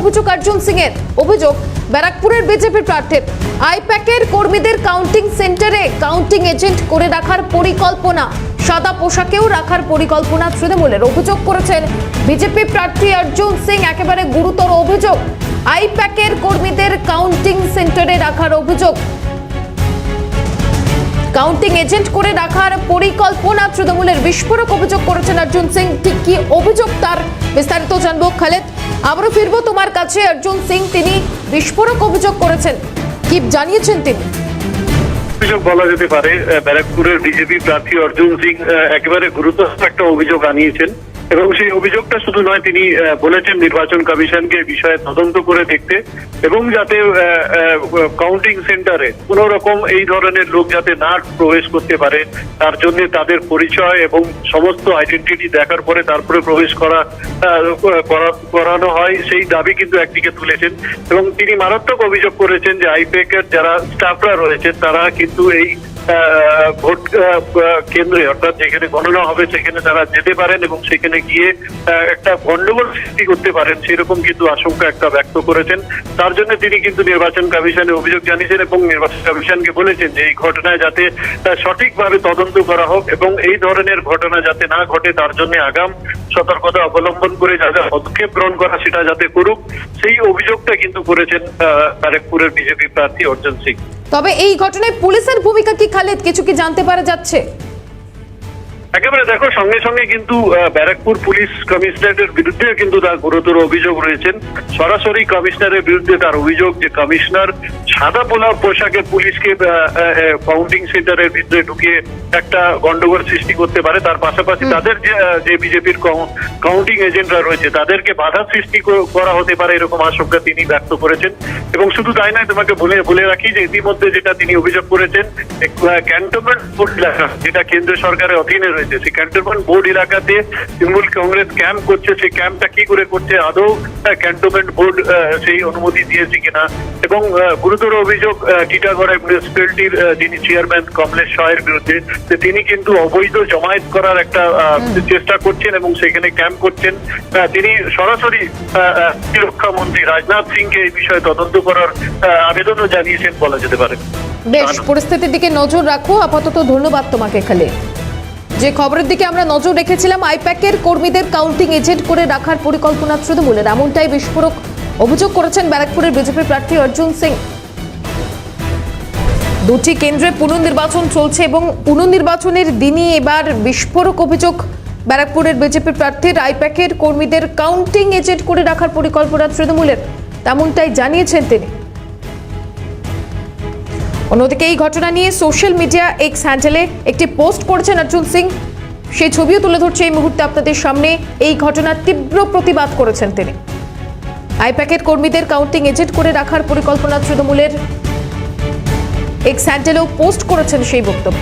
অভিযোগ অর্জুন সিং এর অভিযোগ, ব্যারাকপুরের বিজেপি প্রার্থীর। আইপ্যাকের কর্মীদের কাউন্টিং সেন্টারে কাউন্টিং এজেন্ট করে রাখার পরিকল্পনা। সাদা পোশাকেও রাখার পরিকল্পনা তৃণমূলের। অভিযোগ করেছেন বিজেপি প্রার্থী অর্জুন সিং, একেবারে গুরুতর অভিযোগ। আইপ্যাকের কর্মীদের কাউন্টিং সেন্টারে রাখার অভিযোগ। কাউন্টিং এজেন্ট করে রাখার পরিকল্পনা তৃণমূলের বিস্ফোরক অভিযোগ করেছেন অর্জুন সিং। ঠিক কি অভিযোগ তার? বিস্তারিত জানব খালেদ। আবারও ফিরবো তোমার কাছে, অর্জুন সিং। তিনি বিস্ফোরক অভিযোগ করেছেন। কি জানিয়েছেন তিনি? অভিযোগ বলা যেতে পারে ব্যারাকপুরের বিজেপি প্রার্থী অর্জুন সিং একেবারে গুরুতর একটা অভিযোগ আনিয়েছেন। এবং সেই অভিযোগটা শুধু নয়, তিনি বলেছেন নির্বাচন কমিশনকে বিষয়ে তদন্ত করে দেখতে এবং যাতে কাউন্টিং সেন্টারে কোনো রকম এই ধরনের লোক যাতে না প্রবেশ করতে পারে, তার জন্য তাদের পরিচয় এবং সমস্ত আইডেন্টিটি দেখার পরে তারপরে প্রবেশ করা করানো হয়, সেই দাবি কিন্তু একদিকে তুলেছেন। এবং তিনি মারাত্মক অভিযোগ করেছেন যে আইপেকের যারা স্টাফরা রয়েছেন তারা কিন্তু এই ভোট কেন্দ্রে অর্থাৎ যেখানে গণনা হবে সেখানে তারা যেতে পারেন এবং সেখানে গিয়ে একটা গন্ডগোল সৃষ্টি করতে পারেন সেরকম কিন্তু আশঙ্কা একটা ব্যক্ত করেছেন। তার জন্য তিনি কিন্তু নির্বাচন কমিশনে অভিযোগ জানিয়েছেন এবং নির্বাচন কমিশনকে বলেছেন যে এই ঘটনায় যাতে সঠিকভাবে তদন্ত করা হোক এবং এই ধরনের ঘটনা যাতে না ঘটে তার জন্য আগাম সতর্কতা অবলম্বন করে যা যা পদক্ষেপ গ্রহণ করা সেটা যাতে করুক। সেই অভিযোগটা কিন্তু করেছেন আহ, ব্যারাকপুরের বিজেপি প্রার্থী অর্জুন সিং। তবে এই ঘটনায় পুলিশের ভূমিকা কি খালেদ কিছু কি জানতে পারা যাচ্ছে? একেবারে দেখো সঙ্গে সঙ্গে কিন্তু ব্যারাকপুর পুলিশ কমিশনারের বিরুদ্ধে কিন্তু তার গুরুতর অভিযোগ রয়েছেন। সরাসরি কমিশনারের বিরুদ্ধে তার অভিযোগ যে কমিশনার সাদা পোলা পোশাকে পুলিশকে কাউন্টিং সেন্টারের ভিতরে ঢুকিয়ে একটা গন্ডগোল সৃষ্টি করতে পারে। তার পাশাপাশি তাদের যে বিজেপির কাউন্টিং এজেন্টরা রয়েছে তাদেরকে বাধা সৃষ্টি করা হতে পারে এরকম আশঙ্কা তিনি ব্যক্ত করেছেন। এবং শুধু তাই নয় তোমাকে বলে বলে রাখি যে ইতিমধ্যে যেটা তিনি অভিযোগ করেছেন ক্যান্টনমেন্ট যেটা কেন্দ্র সরকারের অধীনে রয়েছে সেই ক্যান্টনমেন্ট বোর্ড এলাকাতে তৃণমূল কংগ্রেস ক্যাম্প করছে সেই ক্যাম্পটা কি করে করছে? আদৌ ক্যান্টনমেন্ট বোর্ড সেই অনুমতি দিয়েছে কিনা? এবং গুরুতর অভিযোগ আহ, মিউনিসিপ্যালিটির যিনি চেয়ারম্যান কমলেশ শয়ের বিরুদ্ধে যে তিনি কিন্তু অবৈধ জমায়েত করার একটা চেষ্টা করছেন এবং সেখানে ক্যাম্প করছেন। তিনি সরাসরি প্রতিরক্ষা মন্ত্রী রাজনাথ সিংকে এই বিষয়ে তদন্ত করার আবেদনও জানিয়েছেন বলা যেতে পারে। বেশ পরিস্থিতির দিকে নজর রাখো। আপাতত ধন্যবাদ তোমাকে খালেদ। যে খবরের দিকে আমরা নজর রেখেছিলাম, আইপ্যাকের কর্মীদের কাউন্টিং এজেন্ট করে রাখার পরিকল্পনা তৃণমূলের। এমনটাই বিস্ফোরক অভিযোগ করেছেন ব্যারাকপুরের বিজেপি প্রার্থী অর্জুন সিং। দুটি কেন্দ্রে পুনর্নির্বাচন চলছে এবং পুনর্নির্বাচনের দিনই এবার বিস্ফোরক অভিযোগ ব্যারাকপুরের বিজেপি প্রার্থীর। আইপ্যাকের কর্মীদের কাউন্টিং এজেন্ট করে রাখার পরিকল্পনা তৃণমূলের, তেমনটাই জানিয়েছেন তিনি। অন্যদিকে এই ঘটনা নিয়ে সোশ্যাল মিডিয়া এক্স হ্যান্ডেলে একটি পোস্ট করেছেন অর্জুন সিং। সেই ছবিও তুলে ধরছে এই মুহূর্তে আপনাদের সামনে। এই ঘটনার তীব্র প্রতিবাদ করেছেন তিনি। আইপ্যাকের কর্মীদের কাউন্টিং এজেন্ট করে রাখার পরিকল্পনা তৃণমূলের। এক্স হ্যান্ডেলেও পোস্ট করেছেন সেই বক্তব্য।